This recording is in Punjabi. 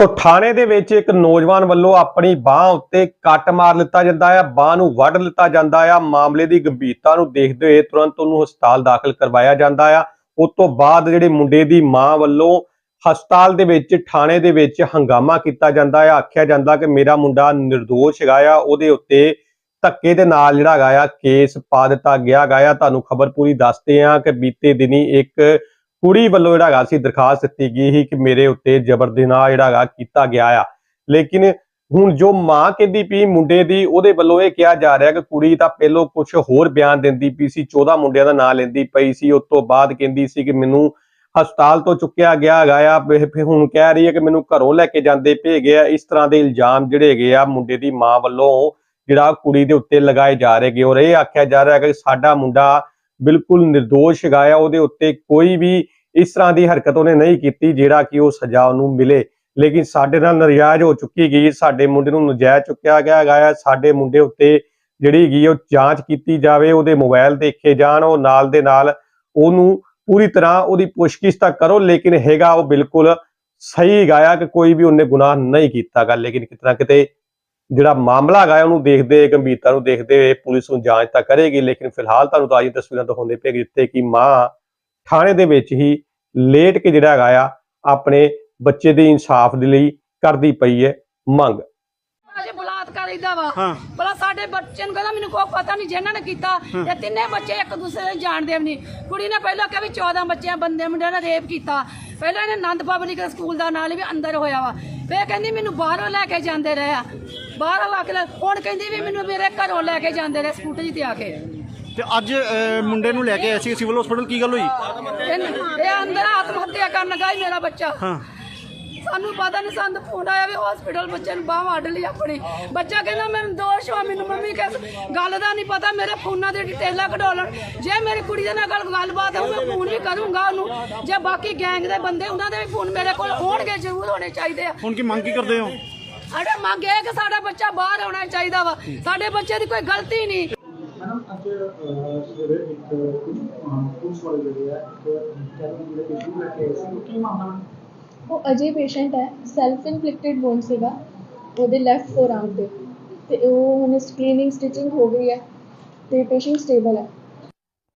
ਤੋ ਥਾਣੇ ਦੇ ਵਿੱਚ ਇੱਕ ਨੌਜਵਾਨ ਵੱਲੋਂ ਆਪਣੀ ਬਾਹ ਉੱਤੇ ਕੱਟ ਮਾਰ ਲਿੱਤਾ ਜਾਂਦਾ ਆ, ਬਾਹ ਨੂੰ ਵੱਢ ਲਿੱਤਾ ਜਾਂਦਾ ਆ। ਮਾਮਲੇ ਦੀ ਗੰਭੀਰਤਾ ਨੂੰ ਦੇਖਦੇ ਹੋਏ ਤੁਰੰਤ ਉਹਨੂੰ ਹਸਪਤਾਲ ਦਾਖਲ ਕਰਵਾਇਆ ਜਾਂਦਾ ਆ। ਉਸ ਤੋਂ ਬਾਅਦ ਜਿਹੜੇ ਮੁੰਡੇ ਦੀ ਮਾਂ ਵੱਲੋਂ ਹਸਪਤਾਲ ਦੇ ਵਿੱਚ, ਥਾਣੇ ਦੇ ਵਿੱਚ ਹੰਗਾਮਾ ਕੀਤਾ ਜਾਂਦਾ ਆ। ਆਖਿਆ ਜਾਂਦਾ ਕਿ ਮੇਰਾ ਮੁੰਡਾ નિર્ਦੋਸ਼ ਹੈਗਾ ਆ, ਉਹਦੇ ਉੱਤੇ ਧੱਕੇ ਦੇ ਨਾਲ ਜਿਹੜਾ ਹੈਗਾ ਆ, ਕੇਸ ਪਾ ਦਿੱਤਾ ਗਿਆ ਹੈਗਾ ਆ। ਤੁਹਾਨੂੰ ਖਬਰ ਪੂਰੀ ਦੱਸਦੇ ਆ ਕਿ ਬੀਤੇ ਦਿਨੀ ਇੱਕ ਕੁੜੀ ਵੱਲੋਂ ਜਿਹੜਾ ਹੈਗਾ ਸੀ ਦਰਖਾਸਤ ਦਿੱਤੀ ਗਈ ਸੀ ਕਿ ਮੇਰੇ ਉੱਤੇ ਜ਼ਬਰ ਦੇ ਜਿਹੜਾ ਹੈਗਾ ਕੀਤਾ ਗਿਆ ਆ। ਲੇਕਿਨ ਹੁਣ ਜੋ ਮਾਂ ਕਹਿੰਦੀ ਪਈ ਮੁੰਡੇ ਦੀ, ਉਹਦੇ ਵੱਲੋਂ ਇਹ ਕਿਹਾ ਜਾ ਰਿਹਾ ਕਿ ਕੁੜੀ ਤਾਂ ਪਹਿਲੋਂ ਕੁਝ ਹੋਰ ਬਿਆਨ ਦਿੰਦੀ ਪਈ ਸੀ 14 ਮੁੰਡਿਆਂ ਦਾ ਨਾਂ ਲੈਂਦੀ ਪਈ ਸੀ। ਉਸ ਤੋਂ ਬਾਅਦ ਕਹਿੰਦੀ ਸੀ ਕਿ ਮੈਨੂੰ ਹਸਪਤਾਲ ਤੋਂ ਚੁੱਕਿਆ ਗਿਆ ਹੈਗਾ ਆ। ਫਿਰ ਹੁਣ ਕਹਿ ਰਹੀ ਹੈ ਕਿ ਮੈਨੂੰ ਘਰੋਂ ਲੈ ਕੇ ਜਾਂਦੇ ਭੇਗੇ ਆ। ਇਸ ਤਰ੍ਹਾਂ ਦੇ ਇਲਜ਼ਾਮ ਜਿਹੜੇ ਹੈਗੇ ਆ ਮੁੰਡੇ ਦੀ ਮਾਂ ਵੱਲੋਂ ਜਿਹੜਾ ਕੁੜੀ ਦੇ ਉੱਤੇ ਲਗਾਏ ਜਾ ਰਹੇ ਗਏ ਔਰ ਇਹ ਆਖਿਆ ਜਾ ਰਿਹਾ ਕਿ ਸਾਡਾ ਮੁੰਡਾ ਬਿਲਕੁਲ નિર્ਦੋਸ਼ ਹੈਗਾ ਉਹਦੇ ਉੱਤੇ ਕੋਈ ਵੀ ਇਸ ਤਰ੍ਹਾਂ ਦੀ ਹਰਕਤ ਉਹਨੇ ਨਹੀਂ ਕੀਤੀ ਜਿਹੜਾ ਕਿ ਉਹ ਸਜ਼ਾ ਉਹਨੂੰ ਮਿਲੇ। ਲੇਕਿਨ ਸਾਡੇ ਨਾਲ ਨਜਾਇਜ਼ ਹੋ ਚੁੱਕੀ ਗਈ, ਸਾਡੇ ਮੁੰਡੇ ਨੂੰ ਨਜਾਇਜ਼ ਚੁੱਕਿਆ ਗਿਆ ਹੈਗਾ ਸਾਡੇ ਮੁੰਡੇ ਉੱਤੇ ਜਿਹੜੀ ਹੈਗੀ ਉਹ ਜਾਂਚ ਕੀਤੀ ਜਾਵੇ, ਉਹਦੇ ਮੋਬਾਈਲ ਦੇਖੇ ਜਾਣ, ਉਹ ਨਾਲ ਦੇ ਨਾਲ ਉਹਨੂੰ ਪੂਰੀ ਤਰ੍ਹਾਂ ਉਹਦੀ ਪੁੱਛਗਿੱਛ ਤਾਂ ਕਰੋ, ਲੇਕਿਨ ਹੈਗਾ ਉਹ ਬਿਲਕੁਲ ਸਹੀ ਗਾਇਆ ਕਿ ਕੋਈ ਵੀ ਉਹਨੇ ਗੁਨਾਹ ਨਹੀਂ ਕੀਤਾ ਕੀਤਾਗਾ ਲੇਕਿਨ ਕਿਤਨਾ ਕਿਤੇ ਜਿਹੜਾ ਮਾਮਲਾ ਹੈਗਾ ਉਹਨੂੰ ਦੇਖਦੇ ਗੰਭੀਰਤਾ ਨੂੰ ਦੇਖਦੇ ਹੋਏ ਪੁਲਿਸ ਨੂੰ ਜਾਂਚ ਤਾਂ ਕਰੇਗੀ ਲੇਕਿਨ ਫਿਲਹਾਲ ਤੁਹਾਨੂੰ ਤਾਂ ਅੱਜ ਤਸਵੀਰਾਂ ਦਿਖਾਉਂਦੇ ਪਏ ਜਿੱਥੇ ਕਿ ਮਾਂ ਥਾਣੇ ਦੇ ਵਿੱਚ ਹੀ ਲੇਟ ਕੇ ਜਿਹੜਾ ਹੈਗਾ ਆ ਆਪਣੇ ਬੱਚੇ ਦੇ ਇਨਸਾਫ ਦੇ ਲਈ ਕਰਦੀ ਪਈ ਹੈ ਮੰਗ। ਅਜੇ ਬਲਾਤਕਾਰ ਇਦਾਂ ਵਾ ਹਾਂ। ਭਲਾ ਸਾਡੇ ਬੱਚੇ ਨੂੰ ਕਹਿੰਦਾ ਮੈਨੂੰ ਕੋਈ ਪਤਾ ਨਹੀਂ ਜਿਹਨਾਂ ਨੇ ਕੀਤਾ ਇਹ ਤਿੰਨੇ ਬੱਚੇ ਇੱਕ ਦੂਸਰੇ ਨੂੰ ਜਾਣਦੇ ਵੀ ਨਹੀਂ। ਕੁੜੀ ਨੇ ਪਹਿਲਾਂ ਕਿਹਾ ਵੀ 14 ਬੱਚਿਆਂ ਬੰਦੇ ਮੁੰਡਿਆਂ ਨੇ ਰੇਪ ਕੀਤਾ। ਪਹਿਲਾਂ ਇਹਨੇ ਆਨੰਦ ਪਬਲਿਕ ਸਕੂਲ ਦਾ ਨਾਲ ਵੀ ਅੰਦਰ ਹੋਇਆ ਵਾ। ਫੇਰ ਕਹਿੰਦੀ ਮੈਨੂੰ ਬਾਹਰੋਂ ਲੈ ਕੇ ਜਾਂਦੇ ਰਹੇ ਆ। ਬਾਹਰੋਂ ਆ ਕੇ ਲੈ- ਹੁਣ ਕਹਿੰਦੀ ਵੀ ਮੈਨੂੰ ਮੇਰੇ ਘਰੋਂ ਲੈ ਕੇ ਜਾਂਦੇ ਰਹੇ ਸਕੂਟਰੀ ਤੇ ਆ ਕੇ। ਤੇ ਅੱਜ ਅਹ, ਮੁੰਡੇ ਨੂੰ ਲੈ ਕੇ ਆਏ ਸੀ ਸਿਵਲ ਹਸਪੀਟਲ ਕੀ ਗੱਲ ਹੋਈ? ਇਹ ਅੰਦਰ ਆਤਮ ਹੱਤਿਆ ਕਰਨ ਲੱਗਾ ਮੇਰਾ ਬੱਚਾ। ਹਾਂ। ਸਾਨੂੰ ਪਤਾ ਨਹੀਂ ਸਾਨੂੰ ਫੋਨ ਆਇਆ ਵੀ ਹਸਪੀਟਲ ਬੱਚੇ ਨੂੰ ਬਾਹ ਵੱਢ ਲਈ ਆਪਣੀ। ਬੱਚਾ ਕਹਿੰਦਾ ਮੈਨੂੰ ਦੋਸ਼ ਵਾ ਮੈਨੂੰ ਮੰਮੀ ਕਿਸ ਗੱਲ ਦਾ ਨਹੀਂ ਪਤਾ ਮੇਰੇ ਫੋਨਾਂ ਦੇ ਡਿਟੇਲਾਂ ਕਢਾ ਲੈਣ ਜੇ ਮੇਰੀ ਕੁੜੀ ਦੇ ਨਾਲ ਗੱਲ ਗੱਲਬਾਤ ਹੋਊ ਮੈਂ ਫੋਨ ਵੀ ਕਰੂੰਗਾ ਉਹਨੂੰ। ਜੇ ਬਾਕੀ ਗੈਂਗ ਦੇ ਬੰਦੇ ਉਹਨਾਂ ਦੇ ਵੀ ਫੋਨ ਮੇਰੇ ਕੋਲ ਹੋਣਗੇ ਜ਼ਰੂਰ ਹੋਣੇ ਚਾਹੀਦੇ ਆ। ਹੁਣ ਕੀ ਮੰਗ ਕੀ ਕਰਦੇ ਹੋ? ਅੜੇ ਮੰਗ ਇਹ ਕਿ ਸਾਡਾ ਬੱਚਾ ਬਾਹਰ ਆਉਣਾ ਚਾਹੀਦਾ ਵਾ। ਸਾਡੇ ਬੱਚੇ ਦੀ ਕੋਈ ਗਲਤੀ ਨਹੀਂ। ਮੈਡਮ ਅੱਜ ਸਵੇਰੇ ਇੱਕ ਪੁਲਿਸ ਵਾਲੇ ਜਿਹੜੇ ਆ ਇੱਕ ਕੈਬਨ ਜਿਹੜੇ ਇਸ਼ੂ ਲੈ ਕੇ ਆਏ ਸੀ ਉਹ ਕੀ ਮਾਮਲਾ? ਉਹ ਅਜੇ ਪੇਸ਼ੈਂਟ ਹੈ ਸੈਲਫ ਇਨਫਲਿਕਟਡ ਵੂਨ ਸੀਗਾ ਉਹਦੇ ਲੈਫਟ ਫੋਰਆਰਮ ਤੇ। ਤੇ ਉਹ ਹੁਣ ਕਲੀਨਿੰਗ ਸਟਿਚਿੰਗ ਹੋ ਗਈ ਹੈ ਤੇ ਪੇਸ਼ੈਂਟ ਸਟੇਬਲ ਹੈ।